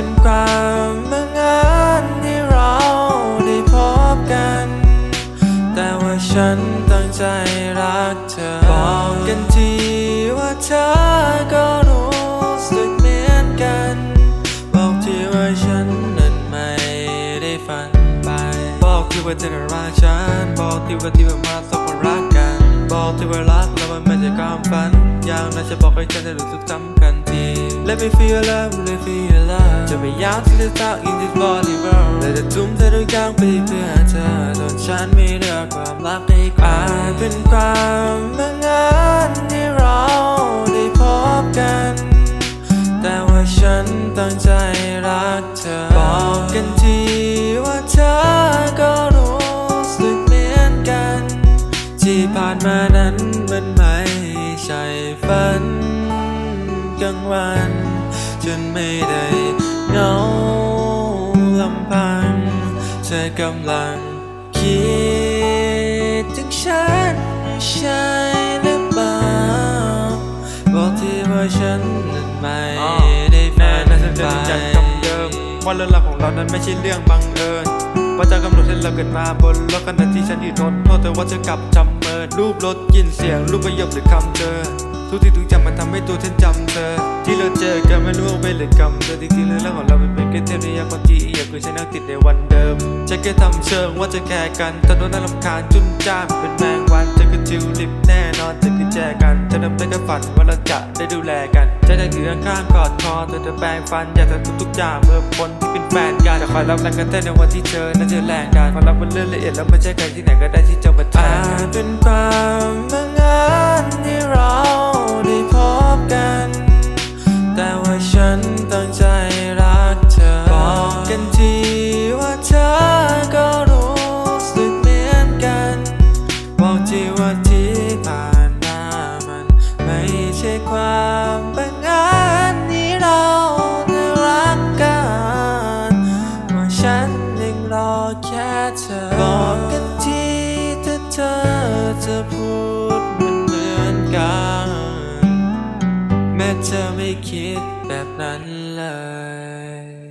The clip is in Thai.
ขึ้นกวาาเมื่องานที่เราได้พบกัน แต่ว่าฉันตั้งใจรักเธอ บอกกันทีว่าเธอก็รู้สึกเหมือนกัน บอกทีว่าฉันนั้นไม่ได้ฝันไป บอกที่ว่าเธอรักฉัน บอกที่ว่าที่ว่ามาสองคนรักกัน บอกที่ว่ารักแล้วมันไม่ใช่ความฝัน อย่างนั้นจะบอกให้ฉันได้รู้สึกจำกันที Let me feel love Let me feel love จะไม่อยากที่จะ stuck in this body world แต่จะทุ่มเททุกอย่างไปเพื่อเธอจนฉันไม่เหลือความลับในอาเป็นความบังเอิญที่เราได้พบกัน แต่ว่าฉันตั้งใจรักเธอ บอกกันทีว่าเธอก็รู้สึกเหมือนกัน ที่ผ่านมานั้นมันไม่ใช่ฝัน กลางวันจนไม่ได้เหงาลำพังเธอกำลังคิดถึงฉันใช่หรือเปล่าบอกที่ว่าฉันนั้นไม่ได้ฝันน่าจะไปเดินกคำเดิมว่าเรื่องราวของเรานั้นไม่ใช่เรื่องบังเอิญ ว่าจะกำหนดให้เราเกิดมาบนโลกขณะที่ฉันยืนทนโทษเธอว่าจะกลับจำเมินรูปรถกินเสียงรูปประโยคหรือคำเจอทุกที่ทุกอย่างมันทำให้ตัวฉันจำเธอที่เราเจอกัน ไม่รู้ว่าเป็นหรือกรรมเธอจริงๆเรื่องราวของเรามันเป็นแค่เทพนิยายความที่อยากคือฉันยังติดในวันเดิมฉันแค่ทำเชิงว่าจะแคร์กันแต่โน้นน่ารำคาญจุนจ้ามเป็นแมงวันเธอคือจิวลิปแน่นอนเธอคือแจกันฉันทำได้แค่ฝันว่าเราจะได้ดูแลกันจะได้ถือข้างๆกอดคอเธอจะแปรงฟันอยากทำทุกๆอย่างเมื่อคนที่เป็นแฟนกันจะคอยรับแรงกันแท้ในวันที่เธอน่าจะแรงกันความรักมันเรื่องละเอียดแล้วไม่ใช่ใครที่ไหนก็ได้ที่จะมาแทน ใช่ความบังเอิญนี้เราได้รักกันว่าฉันยังรอแค่เธอบอกกันทีถ้าเธอจะพูดมันเหมือนกัน แม้เธอไม่คิดแบบนั้นเลย